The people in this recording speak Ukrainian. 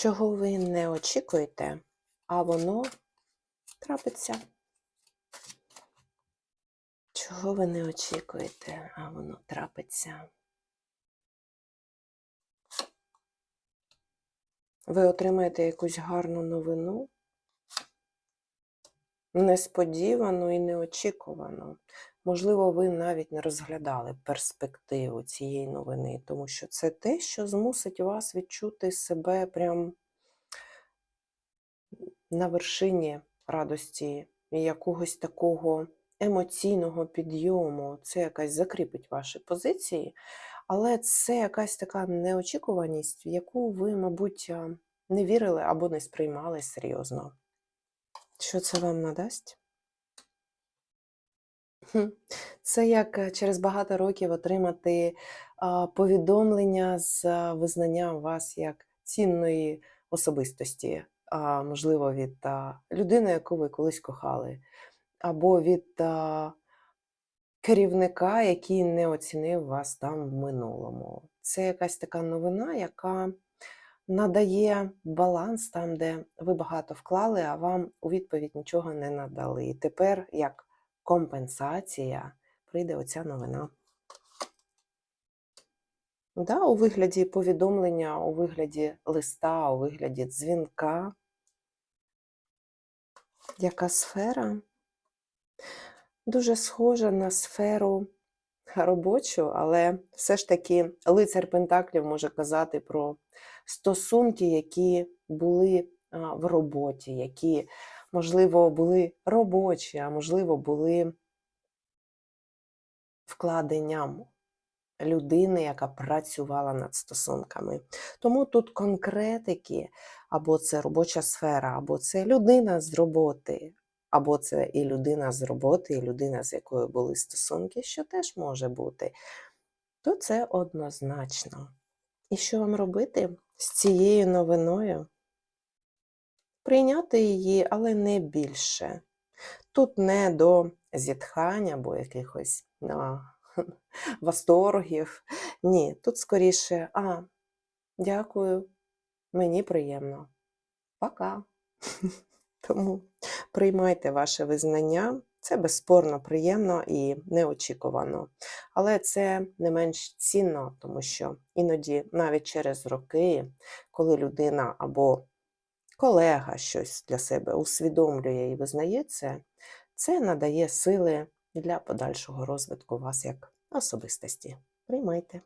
чого ви не очікуєте, а воно трапиться. Чого ви не очікуєте, а воно трапиться. Ви отримаєте якусь гарну новину, несподівану і неочікувану. Можливо, ви навіть не розглядали перспективу цієї новини, тому що це те, що змусить вас відчути себе прям на вершині радості і якогось такого емоційного підйому. Це якась закріпить ваші позиції, але це якась така неочікуваність, в яку ви, мабуть, не вірили або не сприймали серйозно. Що це вам надасть? Це як е, через багато років отримати повідомлення з а, визнанням вас як цінної особистості, можливо, від людини, яку ви колись кохали, або від керівника, який не оцінив вас там в минулому. Це якась така новина, яка надає баланс там, де ви багато вклали, а вам у відповідь нічого не надали. І тепер, як компенсація, прийде оця новина. Да, у вигляді повідомлення, у вигляді листа, у вигляді дзвінка. Яка сфера? Дуже схожа на сферу робочу, але все ж таки лицар Пентаклів може казати про стосунки, які були в роботі, які, можливо, були робочі, а можливо, були вкладенням людини, яка працювала над стосунками. Тому тут конкретики, або це робоча сфера, або це людина з роботи, або це і людина з роботи, і людина, з якою були стосунки, що теж може бути, то це однозначно. І що вам робити з цією новиною? Прийняти її, але не більше. Тут не до зітхань або якихось а, восторгів. Ні, тут скоріше, а, дякую, мені приємно. Пока. Тому приймайте ваше визнання. Це безспорно приємно і неочікувано. Але це не менш цінно, тому що іноді навіть через роки, коли людина або колега щось для себе усвідомлює і визнає це, це надає сили для подальшого розвитку вас як особистості. Приймайте.